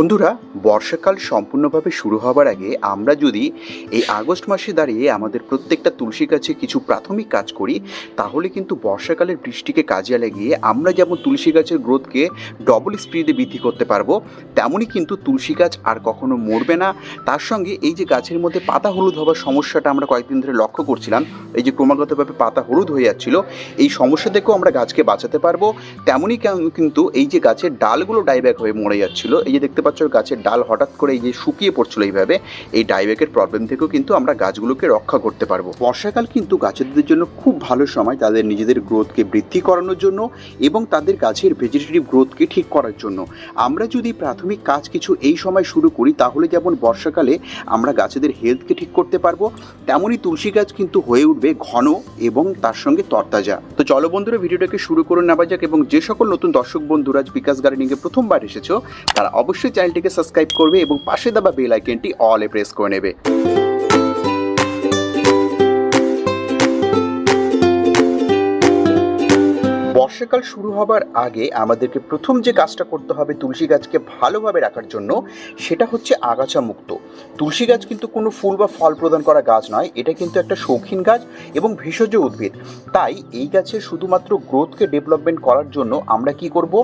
বন্ধুরা, বর্ষাকাল সম্পূর্ণভাবে শুরু হবার আগে আমরা যদি এই আগস্ট মাসে দাঁড়িয়ে আমাদের প্রত্যেকটা তুলসী গাছে কিছু প্রাথমিক কাজ করি, তাহলে কিন্তু বর্ষাকালের বৃষ্টিকে কাজে লাগিয়ে আমরা যেমন তুলসী গাছের গ্রোথকে ডবল স্পিডে বৃদ্ধি করতে পারব, তেমনই কিন্তু তুলসী গাছ আর কখনো মরবে না। তার সঙ্গে এই যে গাছের মধ্যে পাতা হলুদ হওয়ার সমস্যাটা আমরা কয়েকদিন ধরে লক্ষ্য করছিলাম, এই যে ক্রমাগতভাবে পাতা হলুদ হয়ে যাচ্ছিল, এই সমস্যা থেকেও আমরা গাছকে বাঁচাতে পারব। তেমনই কেন- কিন্তু এই যে গাছের ডালগুলো ডাইব্যাক হয়ে মরে যাচ্ছিল, এই যে দেখতে পাচ্ছ গাছের ডাল হঠাৎ করে যে শুকিয়ে পড়ছিল এইভাবে, এই ডাইব্যাকের প্রবলেম থেকেও কিন্তু আমরা গাছগুলোকে রক্ষা করতে পারব। বর্ষাকাল কিন্তু গাছেদের জন্য খুব ভালো সময় তাদের নিজেদের গ্রোথকে বৃদ্ধি করানোর জন্য এবং তাদের গাছের ভেজিটেটিভ গ্রোথকে ঠিক করার জন্য। আমরা যদি প্রাথমিক কাজ কিছু এই সময় শুরু করি, তাহলে যেমন বর্ষাকালে আমরা গাছেদের হেলথকে ঠিক করতে পারব, তেমনই তুলসী গাছ কিন্তু হয়ে উঠবে ঘন এবং তার সঙ্গে তরতাজা। তো চলো বন্ধুরা, ভিডিওটাকে শুরু করে নেওয়া যাক এবং যে সকল নতুন দর্শক বন্ধুরা বিকাশ গার্ডেনিংয়ে প্রথমবার এসেছ, তারা অবশ্যই চ্যানেলটিকে সাবস্ক্রাইব করবে এবং পাশে দেওয়া বেল আইকনটি অলে প্রেস করে নেবে। বর্ষাকাল শুরু হবার আগে আমাদেরকে প্রথম যে কাজটা করতে হবে তুলসী গাছকে ভালোভাবে রাখার জন্য, সেটা হচ্ছে আগাছা মুক্ত। তুলসী গাছ কিন্তু কোনো ফুল বা ফল প্রদান করা গাছ নয়, এটা কিন্তু একটা শৌখিন গাছ এবং ভেষজ উদ্ভিদ। তাই এই গাছে শুধুমাত্র গ্রোথকে ডেভেলপমেন্ট করার জন্য আমরা কি করব?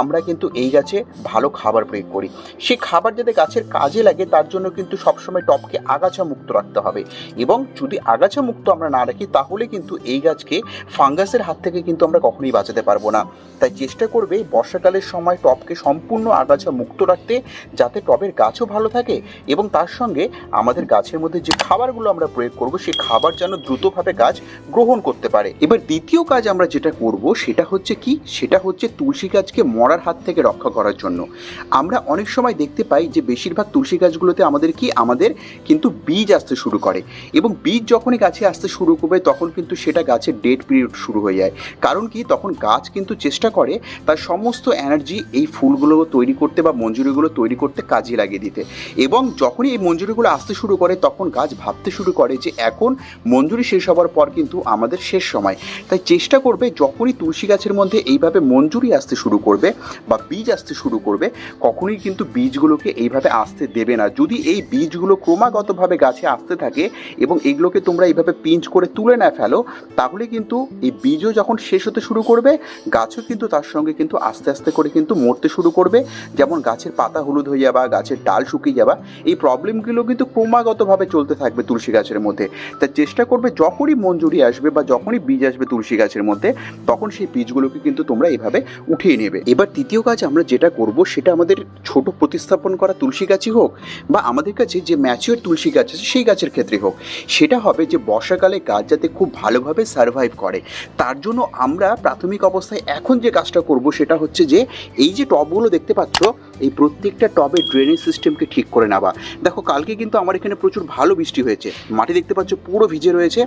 আমরা কিন্তু এই গাছে ভালো খাবার প্রয়োগ করি। সেই খাবার যাতে গাছের কাজে লাগে, তার জন্য কিন্তু সবসময় টপকে আগাছা মুক্ত রাখতে হবে এবং যদি আগাছা মুক্ত আমরা না রাখি, তাহলে কিন্তু এই গাছকে ফাঙ্গাসের হাত থেকে কিন্তু আমরা কখনোই বাঁচাতে পারব না। তাই চেষ্টা করবে বর্ষাকালের সময় টবকে সম্পূর্ণ আগাছা মুক্ত রাখতে, যাতে টবের গাছও ভালো থাকে এবং তার সঙ্গে আমাদের গাছের মধ্যে যে খাবারগুলো আমরা প্রয়োগ করব, সেই খাবার যেন দ্রুতভাবে গাছ গ্রহণ করতে পারে। এবার দ্বিতীয় কাজ আমরা যেটা করব, সেটা হচ্ছে কি? সেটা হচ্ছে তুলসী গাছকে মরার হাত থেকে রক্ষা করার জন্য। আমরা অনেক সময় দেখতে পাই যে বেশিরভাগ তুলসী গাছগুলোতে আমাদের কি? আমাদের কিন্তু বীজ আসতে শুরু করে এবং বীজ যখনই গাছে আসতে শুরু করবে, তখন কিন্তু সেটা গাছের ডেট পিরিয়ড শুরু হয়ে যায়। কারণ কি? তখন গাছ কিন্তু চেষ্টা করে তার সমস্ত এনার্জি এই ফুলগুলো তৈরি করতে বা মঞ্জুরিগুলো তৈরি করতে কাজে লাগিয়ে দিতে। এবং যখনই এই মঞ্জুরিগুলো আসতে শুরু করে, তখন গাছ ভাবতে শুরু করে যে এখন মঞ্জুরি শেষ হওয়ার পর কিন্তু আমাদের শেষ সময়। তাই চেষ্টা করবে যখনই তুলসী গাছের মধ্যে এইভাবে মঞ্জুরি আসতে শুরু করবে বা বীজ আসতে শুরু করবে, কখনোই কিন্তু বীজগুলোকে এইভাবে আসতে দেবে না। যদি এই বীজগুলো ক্রমাগতভাবে গাছে আসতে থাকে এবং এগুলোকে তোমরা এইভাবে পিঞ্চ করে তুলে না ফেলো, তাহলে কিন্তু এই বীজও যখন শেষ হতে শুরু করবে গাছও কিন্তু তার সঙ্গে কিন্তু আস্তে আস্তে করে কিন্তু মরতে শুরু করবে। যেমন গাছের পাতা হলুদ হয়ে যাওয়া গাছের ডাল শুকিয়ে যাওয়া এই প্রবলেমগুলো কিন্তু ক্রমাগতভাবে চলতে থাকবে তুলসী গাছের মধ্যে। তাই চেষ্টা করবে যখনই মঞ্জুরি আসবে বা যখনই বীজ আসবে তুলসী গাছের মধ্যে, তখন সেই বীজগুলোকে কিন্তু তোমরা এভাবে উঠিয়ে নেবে। এবার তৃতীয় কাজ আমরা যেটা করব, সেটা আমাদের ছোট প্রতিস্থাপন করা তুলসী গাছই হোক বা আমাদের কাছে যে ম্যাচিওর তুলসী গাছ আছে, সেই গাছের ক্ষেত্রে হোক। সেটা হবে যে বর্ষাকালে গাছ যাতে খুব ভালোভাবে সার্ভাইভ করে। তার জন্য আমরা প্রাথমিক অবস্থায় এখন যে কাজটা করব সেটা হচ্ছে যে এই যে টবগুলো দেখতে পাচ্ছ, এই প্রত্যেকটা টবের ড্রেনেজ সিস্টেমকে ঠিক করে নেওয়া। দেখো, কালকে কিন্তু আমার এখানে প্রচুর ভালো বৃষ্টি হয়েছে। মাটি দেখতে পাচ্ছ, পুরো ভিজে রয়েছে।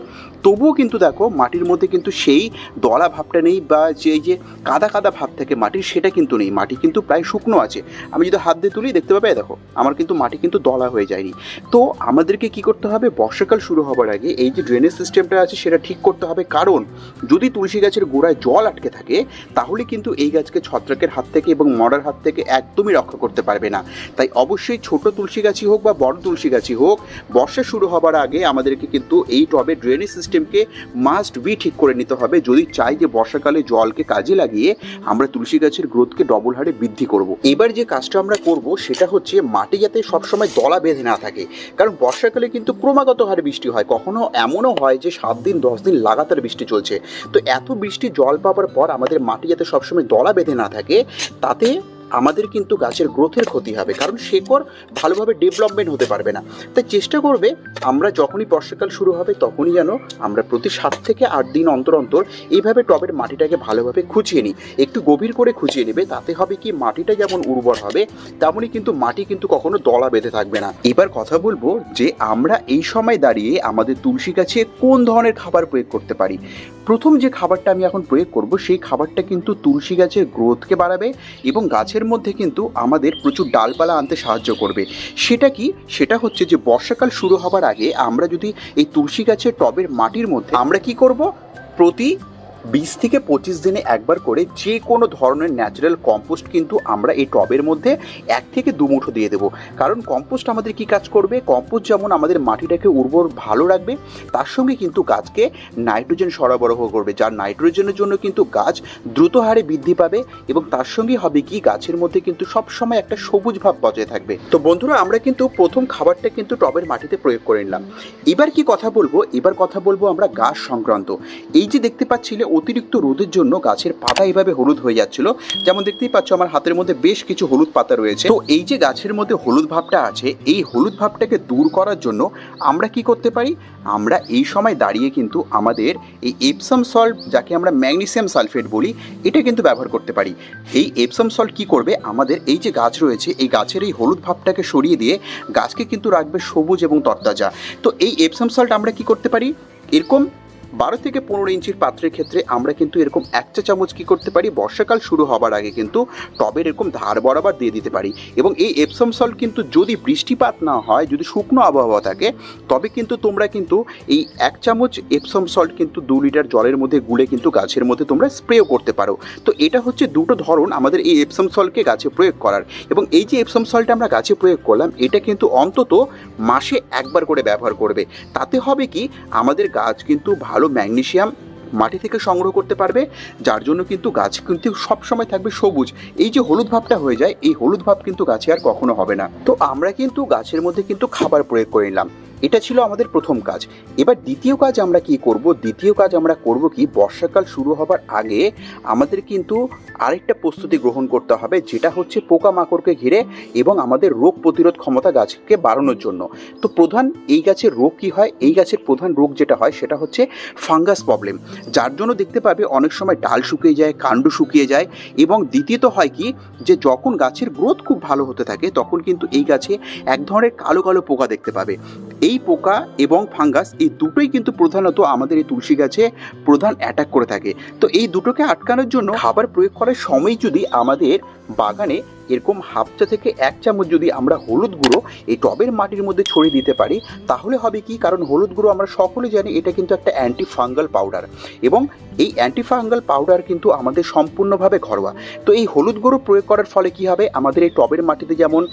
তবুও কিন্তু দেখো, মাটির মধ্যে কিন্তু সেই দলা ভাবটা নেই বা যে যে কাদা কাদা ভাব থাকে মাটির, সেটা কিন্তু নেই। মাটি কিন্তু প্রায় শুকনো আছে। আমি যদি হাত দিয়ে তুলি, দেখতে পাবে? দেখো, আমার কিন্তু মাটি কিন্তু দলা হয়ে যায়নি। তো আমাদেরকে কি করতে হবে? বর্ষাকাল শুরু হবার আগে এই যে ড্রেনেজ সিস্টেমটা আছে, সেটা ঠিক করতে হবে। কারণ যদি তুলসী গাছের গোড়ায় জল আটকে থাকে তাহলে কিন্তু এই গাছকে ছত্রাকের হাত থেকে এবং মরার হাত থেকে একদমই রক্ষা করতে পারবে না। তাই অবশ্যই ছোট তুলসী গাছই হোক বা বড় তুলসী গাছই হোক, বর্ষা শুরু হবার আগে আমাদেরকে কিন্তু এই টবে ড্রেনেজ সিস্টেমকে মাস্ট বি ঠিক করে নিতে হবে। যদি চাই যে বর্ষাকালে জলকে কাজে লাগিয়ে আমরা তুলসী গাছের গ্রোথকে ডবল হারে বৃদ্ধি করব। এবার যে কাজটা আমরা করব সেটা হচ্ছে মাটি যাতে সবসময় দলা বেঁধে না থাকে। কারণ বর্ষাকালে কিন্তু ক্রমাগত হারে বৃষ্টি হয়। কখনো এমনও হয় যে সাত দিন, দশ দিন লাগাতার বৃষ্টি চলছে। তো এত বৃষ্টি জল পাওয়ার পর আমাদের মাটি যাতে সবসময় দলা বেঁধে না থাকে তাতে আমাদের কিন্তু গাছের গ্রোথের ক্ষতি হবে, কারণ শেকড় ভালোভাবে ডেভেলপমেন্ট হতে পারবে না। তাই চেষ্টা করবে, আমরা যখনই বর্ষাকাল শুরু হবে, তখনই যেন আমরা প্রতি সাত থেকে আট দিন অন্তর অন্তর এইভাবে টবের মাটিটাকে ভালোভাবে খুঁচিয়ে নিই। একটু গভীর করে খুঁচিয়ে নেবে, তাতে হবে কি মাটিটা যেমন উর্বর হবে, তেমনই কিন্তু মাটি কিন্তু কখনো দলা বেঁধে থাকবে না। এবার কথা বলব যে আমরা এই সময় দাঁড়িয়ে আমাদের তুলসী গাছে কোন ধরনের খাবার প্রয়োগ করতে পারি? প্রথম যে খাবারটা আমি এখন প্রয়োগ করব, সেই খাবারটা কিন্তু তুলসী গাছের গ্রোথকে বাড়াবে এবং গাছের মধ্যে কিন্তু আমাদের প্রচুর ডালপালা আনতে সাহায্য করবে। সেটা কি? সেটা হচ্ছে যে বর্ষাকাল শুরু হবার আগে আমরা যদি এই তুলসী গাছের টবের মাটির মধ্যে আমরা কি করব? প্রতি বিশ থেকে পঁচিশ দিনে একবার করে যে কোনো ধরনের ন্যাচারাল কম্পোস্ট কিন্তু আমরা এই টবের মধ্যে এক থেকে দু মুঠো দিয়ে দেবো। কারণ কম্পোস্ট আমাদের কি কাজ করবে? কম্পোস্ট যেমন আমাদের মাটিটাকে উর্বর ভালো রাখবে, তার সঙ্গে কিন্তু গাছকে নাইট্রোজেন সরবরাহ করবে, যার নাইট্রোজেনের জন্য কিন্তু গাছ দ্রুত হারে বৃদ্ধি পাবে এবং তার সঙ্গে হবে কি গাছের মধ্যে কিন্তু সবসময় একটা সবুজ ভাব বজায় থাকবে। তো বন্ধুরা, আমরা কিন্তু প্রথম খাবারটা কিন্তু টবের মাটিতে প্রয়োগ করে নিলাম। এবার কি কথা বলব? এবার কথা বলব আমরা গাছ সংক্রান্ত। এই যে দেখতে পাচ্ছিলে অতিরিক্ত রোদের জন্য গাছের পাতা এভাবে হলুদ হয়ে যাচ্ছিল। যেমন দেখতেই পাচ্ছ, আমার হাতের মধ্যে বেশ কিছু হলুদ পাতা রয়েছে। তো এই যে গাছের মধ্যে হলুদ ভাবটা আছে, এই হলুদ ভাবটাকে দূর করার জন্য আমরা কি করতে পারি? আমরা এই সময় দাঁড়িয়ে কিন্তু আমাদের এই এপসাম সল্ট যাকে আমরা ম্যাগনেসিয়াম সালফেট বলি, এটা কিন্তু ব্যবহার করতে পারি। এই এপসাম সল্ট কি করবে? আমাদের এই যে গাছ রয়েছে, এই গাছের এই হলুদ ভাবটাকে সরিয়ে দিয়ে গাছকে কিন্তু রাখবে সবুজ এবং তরতাজা। তো এই এপসাম সল্ট আমরা কি করতে পারি? এরকম বারো থেকে পনেরো ইঞ্চির পাত্রের ক্ষেত্রে আমরা কিন্তু এরকম এক চা চামচ কী করতে পারি? বর্ষাকাল শুরু হবার আগে কিন্তু টবের এরকম ধার বরাবর দিয়ে দিতে পারি। এবং এই এপসম সল্ট কিন্তু যদি বৃষ্টিপাত না হয়, যদি শুকনো আবহাওয়া থাকে, তবে কিন্তু তোমরা কিন্তু এই এক চামচ এপসম সল্ট কিন্তু দু লিটার জলের মধ্যে গুলে কিন্তু গাছের মধ্যে তোমরা স্প্রেও করতে পারো। তো এটা হচ্ছে দুটো ধরন আমাদের এই এপসম সল্টকে গাছে প্রয়োগ করার। এবং এই যে এপসম সল্টটা আমরা গাছে প্রয়োগ করলাম, এটা কিন্তু অন্তত মাসে একবার করে ব্যবহার করবে। তাতে হবে কি? আমাদের গাছ কিন্তু ভালো ম্যাগনেসিয়াম মাটি থেকে সংগ্রহ করতে পারবে, যার জন্য কিন্তু গাছ কিন্তু সবসময় থাকবে সবুজ। এই যে হলুদ ভাবটা হয়ে যায়, এই হলুদ ভাব কিন্তু গাছে আর কখনো হবে না। তো আমরা কিন্তু গাছের মধ্যে কিন্তু খাবার প্রয়োগ করে নিলাম। এটা ছিল আমাদের প্রথম কাজ। এবার দ্বিতীয় কাজ আমরা কি করব? দ্বিতীয় কাজ আমরা করব কি? বর্ষাকাল শুরু হবার আগে আমাদের কিন্তু আরেকটা প্রস্তুতি গ্রহণ করতে হবে, যেটা হচ্ছে পোকামাকড়কে ঘিরে এবং আমাদের রোগ প্রতিরোধ ক্ষমতা গাছকে বাড়ানোর জন্য। তো প্রধান এই গাছের রোগ কি হয়? এই গাছের প্রধান রোগ যেটা হয়, সেটা হচ্ছে ফাঙ্গাস প্রবলেম। যার জন্য দেখতে পাবে অনেক সময় ডাল শুকিয়ে যায়, কাণ্ড শুকিয়ে যায় এবং দ্বিতীয়ত হয় কি? যে যখন গাছের গ্রোথ খুব ভালো হতে থাকে, তখন কিন্তু এই গাছে এক ধরনের কালো কালো পোকা দেখতে পাবে। এই পোকা এবং ফাঙ্গাস এই দুটোই কিন্তু প্রধানত আমাদের এই তুলসী গাছে প্রধান অ্যাটাক করে থাকে। তো এই দুটোকে আটকানোর জন্য খাবার প্রয়োগ করার সময় যদি আমাদের বাগানে এরকম হাফ চা থেকে এক চামচ যদি আমরা হলুদ গুঁড়ো এই টবের মাটির মধ্যে ছড়িয়ে দিতে পারি, তাহলে হবে কি? কারণ হলুদ গুঁড়ো আমরা সকলে জানি এটা কিন্তু একটা অ্যান্টি ফাঙ্গাল পাউডার এবং এই অ্যান্টি ফাঙ্গাল পাউডার কিন্তু আমাদের সম্পূর্ণভাবে ঘরোয়া। তো এই হলুদ গুঁড়ো প্রয়োগ করার ফলে কি হবে? আমাদের এই টবের মাটিতে যেমন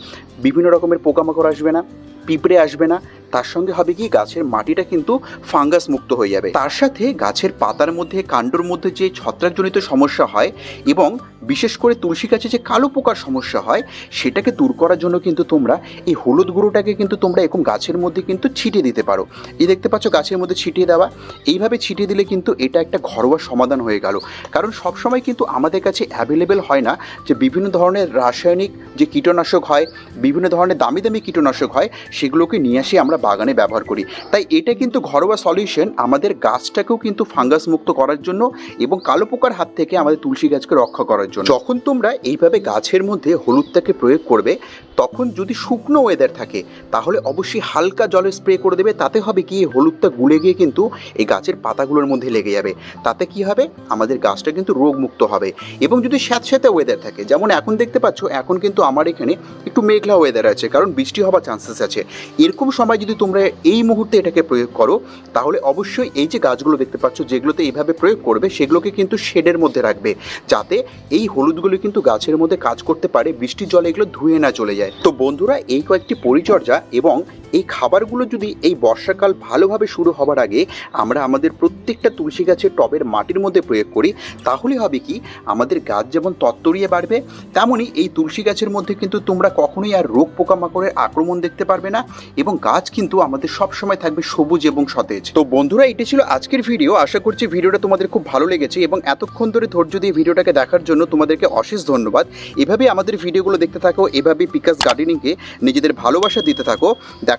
বিভিন্ন রকমের পোকামাকড় আসবে না, পিঁপড়ে আসবে না তার সঙ্গে হবে কি, গাছের মাটিটা কিন্তু ফাঙ্গাস মুক্ত হয়ে যাবে। তার সাথে গাছের পাতার মধ্যে, কাণ্ডর মধ্যে যে ছত্রাকজনিত সমস্যা হয় এবং বিশেষ করে তুলসী গাছে যে কালো পোকার সমস্যা হয়, সেটাকে দূর করার জন্য কিন্তু তোমরা এই হলুদ গুঁড়োটাকে কিন্তু তোমরা এরকম গাছের মধ্যে কিন্তু ছিটিয়ে দিতে পারো। এই দেখতে পাচ্ছ গাছের মধ্যে ছিটিয়ে দেওয়া। এইভাবে ছিটিয়ে দিলে কিন্তু এটা একটা ঘরোয়া সমাধান হয়ে গেল। কারণ সবসময় কিন্তু আমাদের কাছে অ্যাভেলেবেল হয় না যে বিভিন্ন ধরনের রাসায়নিক যে কীটনাশক হয়, বিভিন্ন ধরনের দামি দামি কীটনাশক হয়, সেগুলোকে নিয়ে আসি আমরা বাগানে ব্যবহার করি। তাই এটা কিন্তু ঘরোয়া সলিউশন আমাদের গাছটাকেও কিন্তু ফাঙ্গাস মুক্ত করার জন্য এবং কালো পোকার হাত থেকে আমাদের তুলসী গাছকে রক্ষা করার জন্য। যখন তোমরা এইভাবে গাছের মধ্যে হলুদটাকে প্রয়োগ করবে, তখন যদি শুকনো ওয়েদার থাকে, তাহলে অবশ্যই হালকা জলে স্প্রে করে দেবে, তাতে হবে কি, হলুদটা গুলে গিয়ে কিন্তু এই গাছের পাতাগুলোর মধ্যে লেগে যাবে। তাতে কি হবে? আমাদের গাছটা কিন্তু রোগমুক্ত হবে। এবং যদি স্যাঁতস্যাঁতে ওয়েদার থাকে, যেমন এখন দেখতে পাচ্ছ, এখন কিন্তু আমার এখানে একটু মেঘলা ওয়েদার আছে, কারণ বৃষ্টি হওয়ার চান্সেস আছে। এরকম সময় যদি তোমরা এই মুহূর্তে এটাকে প্রয়োগ করো, তাহলে অবশ্যই এই যে গাছগুলো দেখতে পাচ্ছ, যেগুলোতে এইভাবে প্রয়োগ করবে, সেগুলোকে কিন্তু শেডের মধ্যে রাখবে, যাতে এই হলুদগুলো কিন্তু গাছের মধ্যে কাজ করতে পারে, বৃষ্টির জলে এগুলো ধুয়ে না চলে যায়। তো বন্ধুরা, এই কয়েকটি পরিচর্যা এবং এই খাবারগুলো যদি এই বর্ষাকাল ভালোভাবে শুরু হবার আগে আমরা আমাদের প্রত্যেকটা তুলসী গাছের টবের মাটির মধ্যে প্রয়োগ করি, তাহলে হবে কি? আমাদের গাছ যেমন তত্তরিয়ে বাড়বে তেমনই এই তুলসী গাছের মধ্যে কিন্তু তোমরা কখনোই আর রোগ পোকামাকড়ের আক্রমণ দেখতে পারবে না এবং গাছ কিন্তু আমাদের সব সময় থাকবে সবুজ এবং সতেজ। তো বন্ধুরা, এটি ছিল আজকের ভিডিও। আশা করছি ভিডিওটা তোমাদের খুব ভালো লেগেছে এবং এতক্ষণ ধরে ধৈর্য দিয়ে ভিডিওটাকে দেখার জন্য তোমাদেরকে অশেষ ধন্যবাদ। এভাবে আমাদের ভিডিওগুলো দেখতে থাকো এভাবে পিকাস গার্ডেনিংকে নিজেদের ভালোবাসা দিতে থাকো।